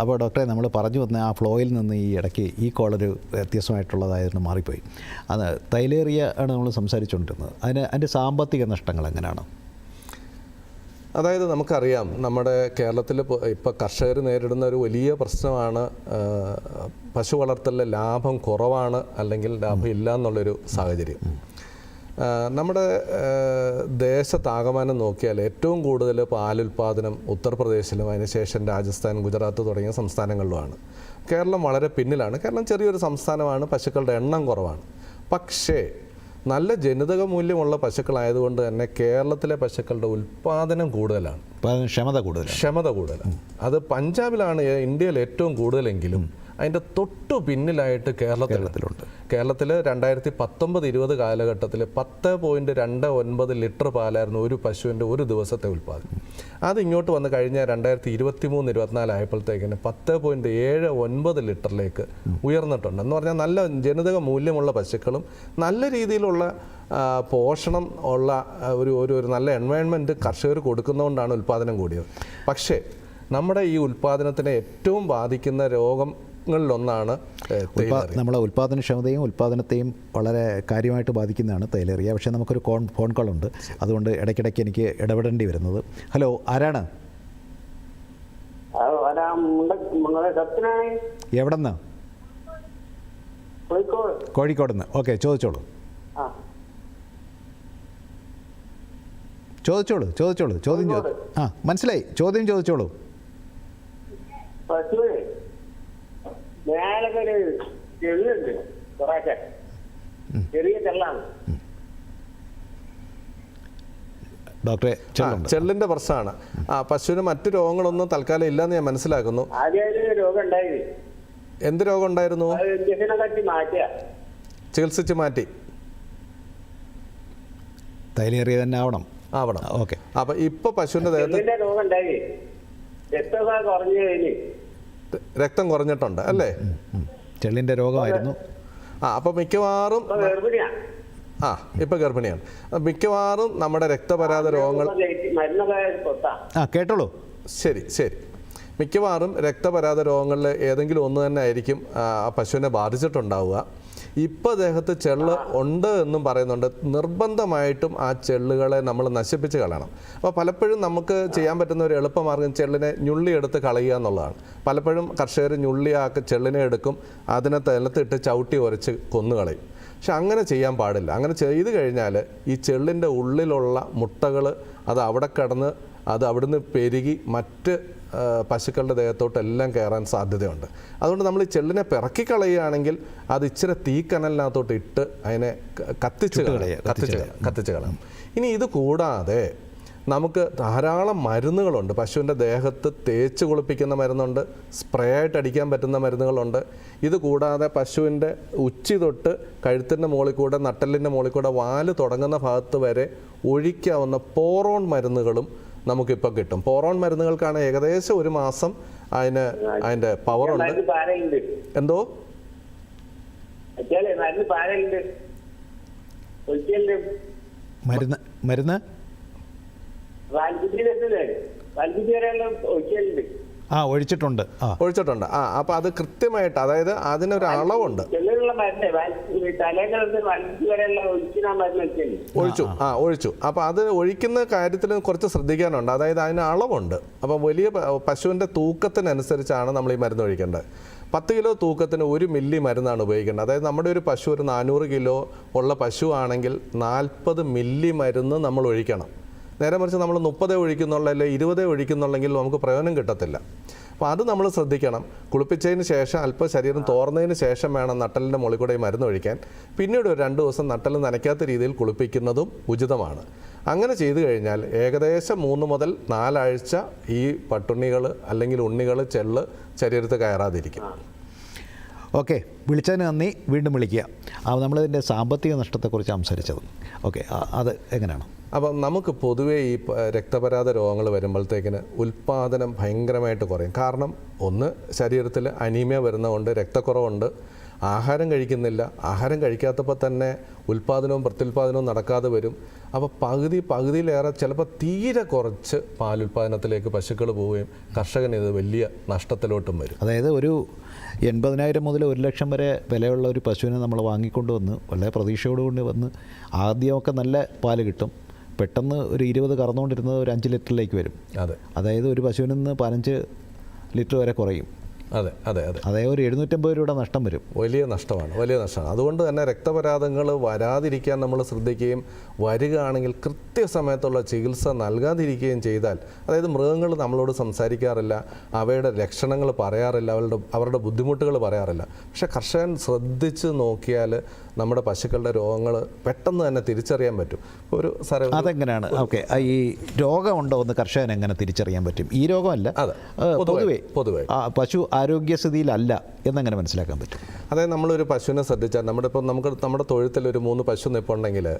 അപ്പോൾ ഡോക്ടറെ നമ്മൾ പറഞ്ഞു വന്ന ആ ഫ്ലോയിൽ നിന്ന് ഈ ഇടയ്ക്ക് ഈ കോളൊരു വ്യത്യസ്തമായിട്ടുള്ളതായിരുന്നു മാറിപ്പോയി. അത് തൈലേറിയ ആണ് നമ്മൾ സംസാരിച്ചുകൊണ്ടിരുന്നത്. അതിന് അതിന്റെ സാമ്പത്തിക നഷ്ടങ്ങൾ എങ്ങനെയാണ്? അതായത് നമുക്കറിയാം നമ്മുടെ കേരളത്തിൽ ഇപ്പോൾ കർഷകർ നേരിടുന്ന ഒരു വലിയ പ്രശ്നമാണ് പശു വളർത്തലിലെ ലാഭം കുറവാണ് അല്ലെങ്കിൽ ലാഭം ഇല്ല എന്നുള്ളൊരു സാഹചര്യം. നമ്മുടെ ദേശത്താകമാനം നോക്കിയാൽ ഏറ്റവും കൂടുതൽ പാലുൽപാദനം ഉത്തർപ്രദേശിലും അതിനുശേഷം രാജസ്ഥാൻ ഗുജറാത്ത് തുടങ്ങിയ സംസ്ഥാനങ്ങളിലുമാണ്. കേരളം വളരെ പിന്നിലാണ്. കേരളം ചെറിയൊരു സംസ്ഥാനമാണ് പശുക്കളുടെ എണ്ണം കുറവാണ്. പക്ഷേ നല്ല ജനിതക മൂല്യമുള്ള പശുക്കളായതുകൊണ്ട് തന്നെ കേരളത്തിലെ പശുക്കളുടെ ഉൽപ്പാദനം കൂടുതലാണ്. ക്ഷമത കൂടുതൽ ക്ഷമത കൂടുതലാണ്. അത് പഞ്ചാബിലാണ് ഇന്ത്യയിൽ ഏറ്റവും കൂടുതലെങ്കിലും അതിന്റെ തൊട്ടു പിന്നിലായിട്ട് കേരളത്തിലുണ്ട്. കേരളത്തിൽ രണ്ടായിരത്തി പത്തൊമ്പത് ഇരുപത് കാലഘട്ടത്തിൽ പത്ത് പോയിന്റ് രണ്ട് ഒൻപത് ലിറ്റർ പാലായിരുന്നു ഒരു പശുവിന്റെ ഒരു ദിവസത്തെ ഉൽപ്പാദനം. അത് ഇങ്ങോട്ട് വന്ന് കഴിഞ്ഞ രണ്ടായിരത്തി ഇരുപത്തി മൂന്ന് ഇരുപത്തിനാല് ആയപ്പോഴത്തേക്കിന് പത്ത് പോയിന്റ് ഏഴ് ഒൻപത് ലിറ്ററിലേക്ക് ഉയർന്നിട്ടുണ്ട്. എന്ന് പറഞ്ഞാൽ നല്ല ജനിതക മൂല്യമുള്ള പശുക്കളും നല്ല രീതിയിലുള്ള പോഷണം ഉള്ള ഒരു ഒരു ഒരു നല്ല എൻവയൺമെന്റ് കർഷകർ കൊടുക്കുന്നതുകൊണ്ടാണ് ഉൽപ്പാദനം കൂടിയത്. പക്ഷേ നമ്മുടെ ഈ ഉൽപ്പാദനത്തിനെ ഏറ്റവും ബാധിക്കുന്ന രോഗങ്ങളിലൊന്നാണ് തേയില നമ്മളെ ഉൽപ്പാദനക്ഷമതയും ഉൽപ്പാദനത്തെയും വളരെ കാര്യമായിട്ട് ബാധിക്കുന്നതാണ് തൈലേറിയ പക്ഷേ നമുക്കൊരു കോൺ ഫോൺ കോൾ ഉണ്ട്. അതുകൊണ്ട് ഇടയ്ക്കിടയ്ക്ക് എനിക്ക് ഇടപെടേണ്ടി വരുന്നത്. ഹലോ ആരാണ്? എവിടെന്ന്? കോഴിക്കോട്. കോഴിക്കോട് നിന്ന് ഓക്കെ ചോദിച്ചോളൂ. ആ. ചോദിച്ചോളൂ ചോദിച്ചോളൂ. ചോദ്യം ആ മനസ്സിലായി. ചോദ്യം ചോദിച്ചോളൂ. മേലൊക്കെ ഒരു ചെള്ളുണ്ട് കുറേശ്ശെ ചെറിയ ചെള്ളാണ്. ഡോക്ടറെ ചെള്ളിന്റെ പ്രശ്നമാണ്. ആ പശുവിന് മറ്റു രോഗങ്ങളൊന്നും തൽക്കാലം ഇല്ലെന്ന് ഞാൻ മനസ്സിലാക്കുന്നു. എന്ത് രോഗം ഉണ്ടായിരുന്നു ചികിത്സിച്ച് മാറ്റി. തൈലേറിയ തന്നെ ആവണം. ആവണം. ഓക്കെ. അപ്പൊ ഇപ്പൊ പശുവിന്റെ ദേഹത്ത് രോഗം ഉണ്ടായി രക്തമൊക്കെ കുറഞ്ഞു കഴിഞ്ഞ്. രക്തം കുറഞ്ഞിട്ടുണ്ട് അല്ലേ? ചെള്ളിന്റെ രോഗമായിരുന്നു. ആ അപ്പോൾ മിക്കവാറും ആ ഇപ്പൊ ഗർഭിണിയാണ്. മിക്കവാറും നമ്മുടെ രക്തപരാധ രോഗങ്ങൾ ആ കേട്ടോളൂ. ശരി ശരി. മിക്കവാറും രക്തപരാധ രോഗങ്ങളിൽ ഏതെങ്കിലും ഒന്ന് തന്നെ ആയിരിക്കും ആ പശുവിനെ ബാധിച്ചിട്ടുണ്ടാവുക. ഇപ്പോൾ അദ്ദേഹത്ത് ചെള്ള് ഉണ്ട് എന്നും പറയുന്നുണ്ട്. നിർബന്ധമായിട്ടും ആ ചെള്ളുകളെ നമ്മൾ നശിപ്പിച്ച് കളയണം. അപ്പോൾ പലപ്പോഴും നമുക്ക് ചെയ്യാൻ പറ്റുന്ന ഒരു എളുപ്പമാർഗം ചെള്ളിനെ ഞുള്ളിയെടുത്ത് കളയുക എന്നുള്ളതാണ്. പലപ്പോഴും കർഷകർ ഞുള്ളിയാക്കി ചെള്ളിനെ എടുക്കും അതിനെ നിലത്തിട്ട് ചവിട്ടി ഉരച്ച് കൊന്നുകളയും പക്ഷെ അങ്ങനെ ചെയ്യാൻ പാടില്ല. അങ്ങനെ ചെയ്തു കഴിഞ്ഞാൽ ഈ ചെള്ളിന്റെ ഉള്ളിലുള്ള മുട്ടകൾ അത് അവിടെ കിടന്ന് അത് അവിടുന്ന് പെരുകി മറ്റ് പശുക്കളുടെ ദേഹത്തോട്ടെല്ലാം കയറാൻ സാധ്യതയുണ്ട്. അതുകൊണ്ട് നമ്മൾ ഈ ചെള്ളിനെ പിറക്കി കളയുകയാണെങ്കിൽ അത് ഇച്ചിരി തീക്കനലിനകത്തോട്ട് ഇട്ട് അതിനെ കത്തിച്ച് കളയുക, കത്തിച്ച് കത്തിച്ച് കത്തിച്ച് കളയാം. ഇനി ഇത് കൂടാതെ നമുക്ക് ധാരാളം മരുന്നുകളുണ്ട്. പശുവിന്റെ ദേഹത്ത് തേച്ച് കുളിപ്പിക്കുന്ന മരുന്നുണ്ട് സ്പ്രേ ആയിട്ട് അടിക്കാൻ പറ്റുന്ന മരുന്നുകളുണ്ട്. ഇത് കൂടാതെ പശുവിന്റെ ഉച്ചി തൊട്ട് കഴുത്തിന്റെ മുകളിൽ കൂടെ നട്ടലിന്റെ മുകളിൽ കൂടെ വാൽ തുടങ്ങുന്ന ഭാഗത്ത് വരെ ഒഴിക്കാവുന്ന പോറോൺ മരുന്നുകളും നമുക്കിപ്പോൾ കിട്ടും. പോറോൺ മരുന്നുകൾക്കാണ് ഏകദേശം ഒരു മാസം അതിന് അതിന്റെ പവർ ഉണ്ട്. എന്തോ? മരുന്ന് മരുന്ന് ആ ഒഴിച്ചിട്ടുണ്ട്. ഒഴിച്ചിട്ടുണ്ട്. ആ അപ്പോൾ അത് കൃത്യമായിട്ട് അതായത് അതിനൊരു അളവുണ്ട്. ഒഴിച്ചു. ആ. ഒഴിച്ചു. അപ്പോൾ അത് ഒഴിക്കുന്ന കാര്യത്തിൽ കുറച്ച് ശ്രദ്ധിക്കാനുണ്ട്. അതായത് അതിന് അളവുണ്ട്. അപ്പോൾ വലിയ പശുവിന്റെ പശുവിന്റെ തൂക്കത്തിനനുസരിച്ചാണ് നമ്മൾ ഈ മരുന്ന് ഒഴിക്കേണ്ടത്. പത്ത് കിലോ തൂക്കത്തിന് ഒരു മില്ലി മരുന്നാണ് ഉപയോഗിക്കേണ്ടത്. അതായത് നമ്മുടെ ഒരു പശു ഒരു നാനൂറ് കിലോ ഉള്ള പശു ആണെങ്കിൽ നാൽപ്പത് മില്ലി മരുന്ന് നമ്മൾ ഒഴിക്കണം. നേരെ മറിച്ച് നമ്മൾ മുപ്പതേ ഒഴിക്കുന്നുള്ള അല്ലെങ്കിൽ ഇരുപതേ ഒഴിക്കുന്നുള്ളെങ്കിൽ നമുക്ക് പ്രയോജനം കിട്ടത്തില്ല. അപ്പോൾ അത് നമ്മൾ ശ്രദ്ധിക്കണം. കുളിപ്പിച്ചതിന് ശേഷം അല്പം ശരീരം തോർന്നതിന് ശേഷം വേണം നട്ടലിന്റെ മുകളിൽ കൂടെ മരുന്ന് ഒഴിക്കാൻ. പിന്നീട് ഒരു രണ്ട് ദിവസം നട്ടൽ നനയ്ക്കാത്ത രീതിയിൽ കുളിപ്പിക്കുന്നതും ഉചിതമാണ്. അങ്ങനെ ചെയ്തു കഴിഞ്ഞാൽ ഏകദേശം മൂന്ന് മുതൽ നാലാഴ്ച ഈ പട്ടുണ്ണികൾ അല്ലെങ്കിൽ ഉണ്ണികൾ ചെള്ള് ശരീരത്ത് കയറാതിരിക്കും. ഓക്കെ വിളിച്ചതിന് നന്ദി. വീണ്ടും വിളിക്കുക. അപ്പോൾ നമ്മളിതിന്റെ സാമ്പത്തിക നഷ്ടത്തെക്കുറിച്ച് സംസാരിച്ചത്. ഓക്കെ അത് എങ്ങനെയാണ്? അപ്പം നമുക്ക് പൊതുവേ ഈ രക്തപരാധ രോഗങ്ങൾ വരുമ്പോഴത്തേക്കിന് ഉൽപ്പാദനം ഭയങ്കരമായിട്ട് കുറയും. കാരണം ഒന്ന് ശരീരത്തിൽ അനീമിയ വരുന്നതുകൊണ്ട് രക്തക്കുറവുണ്ട്. ആഹാരം കഴിക്കുന്നില്ല. ആഹാരം കഴിക്കാത്തപ്പോൾ തന്നെ ഉൽപ്പാദനവും പ്രത്യുൽപാദനവും നടക്കാതെ വരും. അപ്പോൾ പകുതി പകുതിയിലേറെ ചിലപ്പോൾ തീരെ കുറച്ച് പാലുൽപാദനത്തിലേക്ക് പശുക്കൾ പോവുകയും കർഷകന് ഇത് വലിയ നഷ്ടത്തിലോട്ടും വരും. അതായത് ഒരു എൺപതിനായിരം മുതൽ ഒരു ലക്ഷം വരെ വിലയുള്ള ഒരു പശുവിനെ നമ്മൾ വാങ്ങിക്കൊണ്ട് വന്ന് വളരെ പ്രതീക്ഷയോടുകൂടി വന്ന് ആദ്യമൊക്കെ നല്ല പാൽ കിട്ടും. പെട്ടെന്ന് ഒരു ഇരുപത് കറന്നുകൊണ്ടിരുന്നത് ഒരു അഞ്ച് ലിറ്ററിലേക്ക് വരും. അതെ. അതായത് ഒരു പശുവിൽ നിന്ന് പതിനഞ്ച് ലിറ്റർ വരെ കുറയും. അതെ അതെ അതെ. അതായത് ഒരു എഴുന്നൂറ്റമ്പത് രൂപയുടെ നഷ്ടം വരും. വലിയ നഷ്ടമാണ് വലിയ നഷ്ടമാണ്. അതുകൊണ്ട് തന്നെ രക്തപരാധങ്ങൾ വരാതിരിക്കാൻ നമ്മൾ ശ്രദ്ധിക്കുകയും വരികയാണെങ്കിൽ കൃത്യസമയത്തുള്ള ചികിത്സ നൽകാതിരിക്കുകയും ചെയ്താൽ അതായത് മൃഗങ്ങൾ നമ്മളോട് സംസാരിക്കാറില്ല അവയുടെ ലക്ഷണങ്ങൾ പറയാറില്ല അവരുടെ അവരുടെ ബുദ്ധിമുട്ടുകൾ പറയാറില്ല. പക്ഷേ കർഷകൻ ശ്രദ്ധിച്ച് നോക്കിയാൽ നമ്മുടെ പശുക്കളുടെ രോഗങ്ങൾ പെട്ടെന്ന് തന്നെ തിരിച്ചറിയാൻ പറ്റും. ഒരു സാറേ ഒരു- അതെങ്ങനെയാണ്? ഓക്കെ ഈ രോഗമുണ്ടോ എന്ന് കർഷകൻ എങ്ങനെ തിരിച്ചറിയാൻ പറ്റും? ഈ രോഗമല്ല. അതെ. പൊതുവേ പൊതുവെ- പശു ആരോഗ്യസ്ഥിതിയിലല്ല എന്നെങ്ങനെ മനസ്സിലാക്കാൻ പറ്റും? അതായത് നമ്മളൊരു പശുവിനെ ശ്രദ്ധിച്ചാൽ നമ്മുടെ ഇപ്പം നമുക്ക് നമ്മുടെ തൊഴുത്തിൽ ഒരു മൂന്ന് പശു നിൽപ്പുണ്ടെങ്കിൽ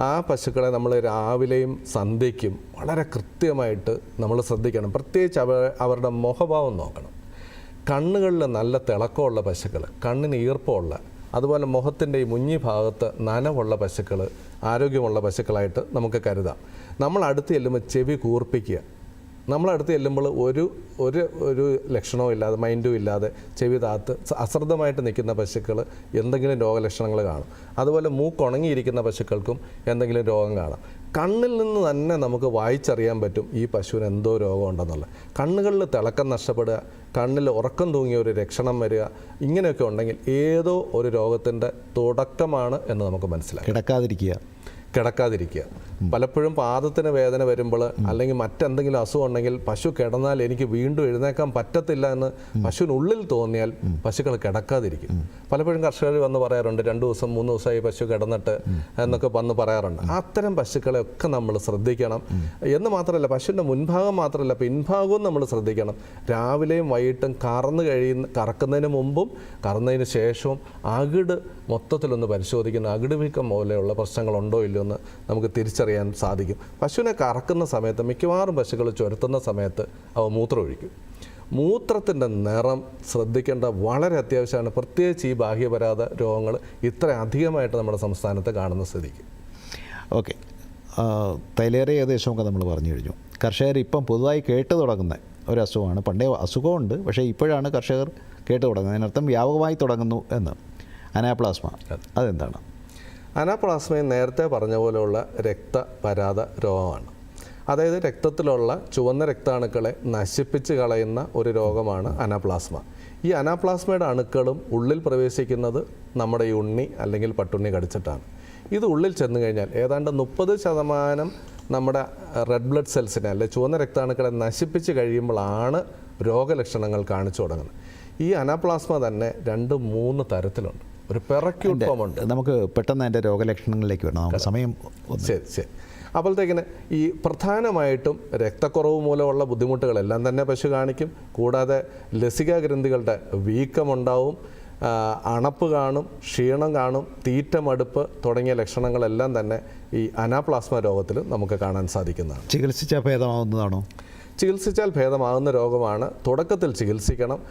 ആ പശുക്കളെ നമ്മൾ രാവിലെയും സന്ധ്യയ്ക്കും വളരെ കൃത്യമായിട്ട് നമ്മൾ ശ്രദ്ധിക്കണം. പ്രത്യേകിച്ച് അവ അവരുടെ മുഖഭാവം നോക്കണം. കണ്ണുകളിൽ നല്ല തിളക്കമുള്ള പശുക്കൾ കണ്ണിന് ഈർപ്പമുള്ള അതുപോലെ മുഖത്തിന്റെ ഈ മുഞ്ഞി ഭാഗത്ത് നനവുള്ള പശുക്കൾ ആരോഗ്യമുള്ള പശുക്കളായിട്ട് നമുക്ക് കരുതാം. നമ്മൾ അടുത്ത് ചെല്ലുമ്പോൾ ചെവി കൂർപ്പിക്കുക. നമ്മളടുത്ത് ചെല്ലുമ്പോൾ ഒരു ഒരു ഒരു ലക്ഷണവും ഇല്ലാതെ മൈൻഡും ഇല്ലാതെ ചെവി താത്ത് അശ്രദ്ധമായിട്ട് നിൽക്കുന്ന പശുക്കൾ എന്തെങ്കിലും രോഗലക്ഷണങ്ങൾ കാണും. അതുപോലെ മൂക്കുണങ്ങിയിരിക്കുന്ന പശുക്കൾക്കും എന്തെങ്കിലും രോഗം കാണാം. കണ്ണിൽ നിന്ന് തന്നെ നമുക്ക് വായിച്ചറിയാൻ പറ്റും ഈ പശുവിന് എന്തോ രോഗമുണ്ടെന്നുള്ളത്. കണ്ണുകളിൽ തിളക്കം നഷ്ടപ്പെടുക കണ്ണിൽ ഉറക്കം തൂങ്ങിയ ഒരു ലക്ഷണം വരിക ഇങ്ങനെയൊക്കെ ഉണ്ടെങ്കിൽ ഏതോ ഒരു രോഗത്തിന്റെ തുടക്കമാണ് എന്ന് നമുക്ക് മനസ്സിലാക്കാം. കിടക്കാതിരിക്കുക. കിടക്കാതിരിക്കുക. പലപ്പോഴും പാദത്തിന് വേദന വരുമ്പോൾ അല്ലെങ്കിൽ മറ്റെന്തെങ്കിലും അസുഖം ഉണ്ടെങ്കിൽ പശു കിടന്നാൽ എനിക്ക് വീണ്ടും എഴുന്നേക്കാൻ പറ്റത്തില്ല എന്ന് പശുവിനുള്ളിൽ തോന്നിയാൽ പശുക്കൾ കിടക്കാതിരിക്കും. പലപ്പോഴും കർഷകർ വന്ന് പറയാറുണ്ട് രണ്ട് ദിവസം മൂന്ന് ദിവസമായി പശു കിടന്നിട്ട് എന്നൊക്കെ വന്ന് പറയാറുണ്ട്. അത്തരം പശുക്കളെ ഒക്കെ നമ്മൾ ശ്രദ്ധിക്കണം. എന്ന് മാത്രമല്ല പശുവിന്റെ മുൻഭാഗം മാത്രമല്ല പിൻഭാഗവും നമ്മൾ ശ്രദ്ധിക്കണം. രാവിലെയും വൈകിട്ടും കറന്ന് കഴിയുന്ന കറക്കുന്നതിന് മുമ്പും കറന്നതിന് ശേഷവും അകിട് മൊത്തത്തിലൊന്ന് പരിശോധിക്കുന്ന അകിട് വീക്കം പോലെയുള്ള പ്രശ്നങ്ങളുണ്ടോ ഇല്ലയോ എന്ന് നമുക്ക് തിരിച്ചറിയാൻ സാധിക്കും. പശുവിനെ കറക്കുന്ന സമയത്ത് മിക്കവാറും പശുക്കൾ ചുരത്തുന്ന സമയത്ത് അവ മൂത്രമൊഴിക്കും. മൂത്രത്തിന്റെ നിറം ശ്രദ്ധിക്കേണ്ട വളരെ അത്യാവശ്യമാണ്. പ്രത്യേകിച്ച് ഈ ബാഹ്യപരാധ രോഗങ്ങൾ ഇത്ര അധികമായിട്ട് നമ്മുടെ സംസ്ഥാനത്ത് കാണുന്ന സ്ഥിതിക്ക്. ഓക്കെ. തൈലേറെ ഏകദേശമൊക്കെ നമ്മൾ പറഞ്ഞു കഴിഞ്ഞു. കർഷകർ ഇപ്പം പുതുതായി കേട്ട് തുടങ്ങുന്ന ഒരു അസുഖമാണ് പണ്ടേ അസുഖമുണ്ട്. പക്ഷേ ഇപ്പോഴാണ് കർഷകർ കേട്ട് തുടങ്ങുന്നത്. അതിനർത്ഥം വ്യാപകമായി തുടങ്ങുന്നു എന്ന്. അനാപ്ലാസ്മ. അതെന്താണ്? അനാപ്ലാസ്മയും നേരത്തെ പറഞ്ഞ പോലെയുള്ള രക്തപരാത രോഗമാണ്. അതായത് രക്തത്തിലുള്ള ചുവന്ന രക്താണുക്കളെ നശിപ്പിച്ച് കളയുന്ന ഒരു രോഗമാണ് അനാപ്ലാസ്മ. ഈ അനാപ്ലാസ്മയുടെ അണുക്കളും ഉള്ളിൽ പ്രവേശിക്കുന്നത് നമ്മുടെ ഈ ഉണ്ണി അല്ലെങ്കിൽ പട്ടുണ്ണി കടിച്ചിട്ടാണ്. ഇത് ഉള്ളിൽ ചെന്ന് കഴിഞ്ഞാൽ ഏതാണ്ട് മുപ്പത് ശതമാനം നമ്മുടെ റെഡ് ബ്ലഡ് സെൽസിനെ അല്ലെ ചുവന്ന രക്താണുക്കളെ നശിപ്പിച്ച് കഴിയുമ്പോഴാണ് രോഗലക്ഷണങ്ങൾ കാണിച്ചു തുടങ്ങുന്നത്. ഈ അനാപ്ലാസ്മ തന്നെ രണ്ട് മൂന്ന് തരത്തിലുണ്ട്. ഒരു പെറക്യൂട്ട് ഫോം ഉണ്ട് നമുക്ക് പെട്ടെന്ന് അതിന്റെ രോഗലക്ഷണങ്ങളിലേക്ക് വരണം. നമുക്ക് സമയം ശരി ശരി. അപ്പോഴത്തേക്കിന് ഈ പ്രധാനമായിട്ടും രക്തക്കുറവ് മൂലമുള്ള ബുദ്ധിമുട്ടുകളെല്ലാം തന്നെ പശു കാണിക്കും. കൂടാതെ ലസിക ഗ്രന്ഥികളുടെ വീക്കമുണ്ടാവും അണപ്പ് കാണും ക്ഷീണം കാണും തീറ്റ മടുപ്പ് തുടങ്ങിയ ലക്ഷണങ്ങളെല്ലാം തന്നെ ഈ അനാപ്ലാസ്മ രോഗത്തിൽ നമുക്ക് കാണാൻ സാധിക്കുന്നതാണ്. ചികിത്സിച്ചാൽ ഭേദമാവുന്നതാണോ? ചികിത്സിച്ചാൽ ഭേദമാകുന്ന രോഗമാണ്. തുടക്കത്തിൽ ചികിത്സിക്കണം.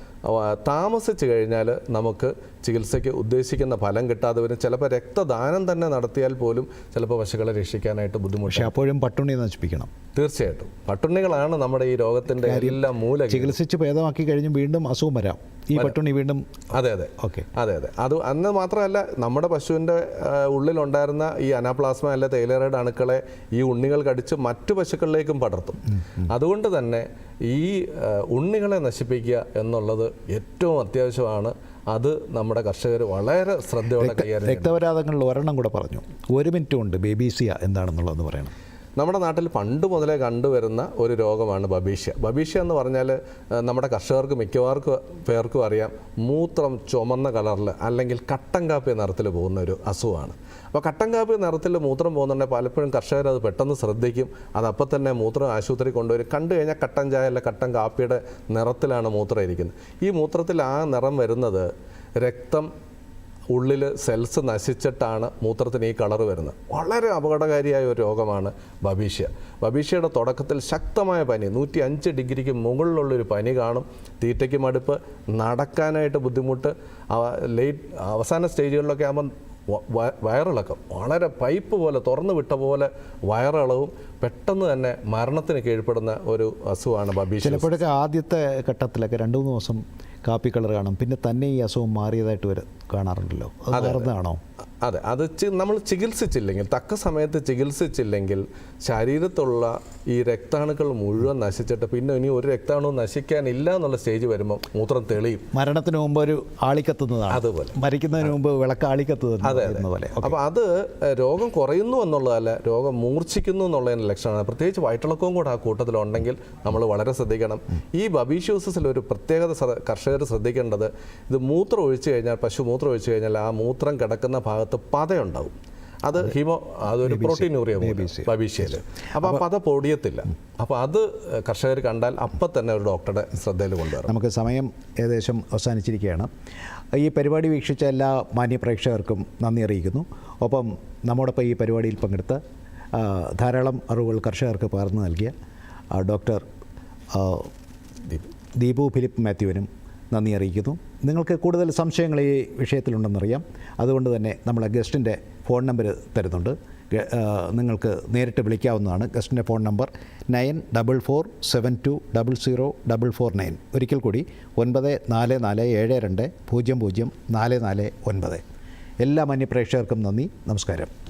താമസിച്ച് കഴിഞ്ഞാൽ നമുക്ക് ചികിത്സയ്ക്ക് ഉദ്ദേശിക്കുന്ന ഫലം കിട്ടാതെ വരും ചിലപ്പോൾ രക്തദാനം തന്നെ നടത്തിയാൽ പോലും ചിലപ്പോൾ പശുക്കളെ രക്ഷിക്കാനായിട്ട് ബുദ്ധിമുട്ട്. അപ്പോഴും പട്ടുണ്ണി നശിപ്പിക്കണം. തീർച്ചയായിട്ടും. പട്ടുണികളാണ് നമ്മുടെ ഈ രോഗത്തിന്റെ എല്ലാ മൂല ചികിത്സിച്ച് ഭേദമാക്കി കഴിഞ്ഞ് വീണ്ടും അസുഖം വരാം. ഈ പട്ടുണ്ണി വീണ്ടും അതെ അതെ. ഓക്കെ. അതെ അതെ. അത് അന്ന് മാത്രമല്ല നമ്മുടെ പശുവിന്റെ ഉള്ളിലുണ്ടായിരുന്ന ഈ അനാപ്ലാസ്മ അല്ല തേയിലറയുടെ അണുക്കളെ ഈ ഉണ്ണികൾ കടിച്ച് മറ്റു പശുക്കളിലേക്കും പടർത്തും. അതുകൊണ്ട് തന്നെ ഈ ഉണ്ണികളെ നശിപ്പിക്കുക എന്നുള്ളത് ഏറ്റവും അത്യാവശ്യമാണ്. അത് നമ്മുടെ കർഷകർ വളരെ ശ്രദ്ധയോടെ കൈകാര്യം. രക്തപരാധങ്ങളിൽ ഒരെണ്ണം കൂടെ പറഞ്ഞു. ഒരു മിനിറ്റ് കൊണ്ട് ബേബീസിയ എന്താണെന്നുള്ളതെന്ന് പറയണം. നമ്മുടെ നാട്ടിൽ പണ്ട് മുതലേ കണ്ടുവരുന്ന ഒരു രോഗമാണ് ബബീഷ്യ. ബബീഷ്യ എന്ന് പറഞ്ഞാൽ നമ്മുടെ കർഷകർക്ക് മിക്കവാർക്കും പേർക്കും അറിയാം മൂത്രം ചുമന്ന കളറിൽ അല്ലെങ്കിൽ കട്ടൻ കാപ്പി നിറത്തിൽ പോകുന്ന ഒരു അസുഖമാണ്. അപ്പോൾ കട്ടൻ കാപ്പി നിറത്തിൽ മൂത്രം പോകുന്നുണ്ടെങ്കിൽ പലപ്പോഴും കർഷകർ അത് പെട്ടെന്ന് ശ്രദ്ധിക്കും. അത് അപ്പം തന്നെ മൂത്രം ആശുപത്രി കൊണ്ടുവരും. കണ്ടു കഴിഞ്ഞാൽ കട്ടൻ ചായ അല്ല കട്ടൻ കാപ്പിയുടെ നിറത്തിലാണ് മൂത്രം ഇരിക്കുന്നത്. ഈ മൂത്രത്തിൽ ആ നിറം വരുന്നത് രക്തം ഉള്ളിൽ സെൽസ് നശിച്ചിട്ടാണ് മൂത്രത്തിന് ഈ കളർ വരുന്നത്. വളരെ അപകടകാരിയായ ഒരു രോഗമാണ് ബബീഷ്യ. ബബീഷ്യയുടെ തുടക്കത്തിൽ ശക്തമായ പനി നൂറ്റി അഞ്ച് ഡിഗ്രിക്ക് മുകളിലുള്ളൊരു പനി കാണും. തീറ്റയ്ക്ക് മടുപ്പ് നടക്കാനായിട്ട് ബുദ്ധിമുട്ട് ലേറ്റ് അവസാന സ്റ്റേജുകളിലൊക്കെ ആകുമ്പം വയറിളക്കം. വളരെ പൈപ്പ് പോലെ തുറന്നു വിട്ട പോലെ വയറിളവും പെട്ടെന്ന് തന്നെ മരണത്തിന് കീഴ്പ്പെടുന്ന ഒരു അസുഖമാണ് ബബീഷ് ചിലപ്പോഴൊക്കെ ആദ്യത്തെ ഘട്ടത്തിലൊക്കെ രണ്ട് മൂന്ന് ദിവസം കാപ്പി കളർ കാണും. പിന്നെ തന്നെ ഈ അസുഖം മാറിയതായിട്ട് വരെ കാണാറുണ്ടല്ലോ. അത് മാറുന്നതാണോ അതെ അത് നമ്മൾ ചികിത്സിച്ചില്ലെങ്കിൽ തക്ക സമയത്ത് ചികിത്സിച്ചില്ലെങ്കിൽ ശരീരത്തുള്ള ഈ രക്താണുക്കൾ മുഴുവൻ നശിച്ചിട്ട് പിന്നെ ഇനി ഒരു രക്താണു നശിക്കാനില്ല എന്നുള്ള സ്റ്റേജ് വരുമ്പോൾ മൂത്രം തെളിയും. മരണത്തിന് മുമ്പ് ഒരു ആളിക്കത്തുന്നതാണ്. അതുപോലെ. മരിക്കുന്നതിന് മുമ്പ് വിളക്ക് ആളിക്കത്തുന്നത് അതെ അതുപോലെ അപ്പോൾ അത് രോഗം കുറയുന്നു എന്നുള്ളതല്ല രോഗം മൂർച്ഛിക്കുന്നു എന്നുള്ളതിന് ലക്ഷണമാണ്. പ്രത്യേകിച്ച് വയറ്റിളക്കവും കൂടെ ആ കൂട്ടത്തിലുണ്ടെങ്കിൽ നമ്മൾ വളരെ ശ്രദ്ധിക്കണം. ഈ ബബീഷ്യൂസിൽ ഒരു പ്രത്യേകത കർഷകർ ശ്രദ്ധിക്കേണ്ടത് ഇത് മൂത്രം ഒഴിച്ചു കഴിഞ്ഞാൽ പശു മൂത്രം ഒഴിച്ചു കഴിഞ്ഞാൽ ആ മൂത്രം കിടക്കുന്ന ഭാഗത്ത് പതയുണ്ടാവും. അത് ഹിമോ അതൊരു പ്രോട്ടീൻ യൂറിയ ബബീഷ്യയിൽ. അപ്പോൾ ആ പത പൊടിയത്തില്ല. അപ്പോൾ അത് കർഷകർ കണ്ടാൽ അപ്പം തന്നെ ഒരു ഡോക്ടറുടെ ശ്രദ്ധയിൽ കൊണ്ടുവരണം. നമുക്ക് സമയം ഏകദേശം അവസാനിച്ചിരിക്കുകയാണ്. ഈ പരിപാടി വീക്ഷിച്ച എല്ലാ മാന്യപ്രേക്ഷകർക്കും നന്ദി അറിയിക്കുന്നു. ഒപ്പം നമ്മോടൊപ്പം ഈ പരിപാടിയിൽ പങ്കെടുത്ത ധാരാളം അറിവുകൾ കർഷകർക്ക് പകർന്നു നൽകിയ ഡോക്ടർ ദീപു ഫിലിപ്പ് മാത്യുവിനും നന്ദി അറിയിക്കുന്നു. നിങ്ങൾക്ക് കൂടുതൽ സംശയങ്ങൾ ഈ വിഷയത്തിലുണ്ടെന്നറിയാം. അതുകൊണ്ട് തന്നെ നമ്മൾ ഗസ്റ്റിന്റെ ഫോൺ നമ്പർ തരുന്നുണ്ട്. നിങ്ങൾക്ക് നേരിട്ട് വിളിക്കാവുന്നതാണ്. ഗസ്റ്റിന്റെ phone number nine double four seven two double zero double four nine. ഒരിക്കൽ കൂടി ഒൻപത് നാല് നാല് ഏഴ് രണ്ട് പൂജ്യം പൂജ്യം നാല് നാല് ഒൻപത്. എല്ലാ മാന്യപ്രേക്ഷകർക്കും നന്ദി. നമസ്കാരം.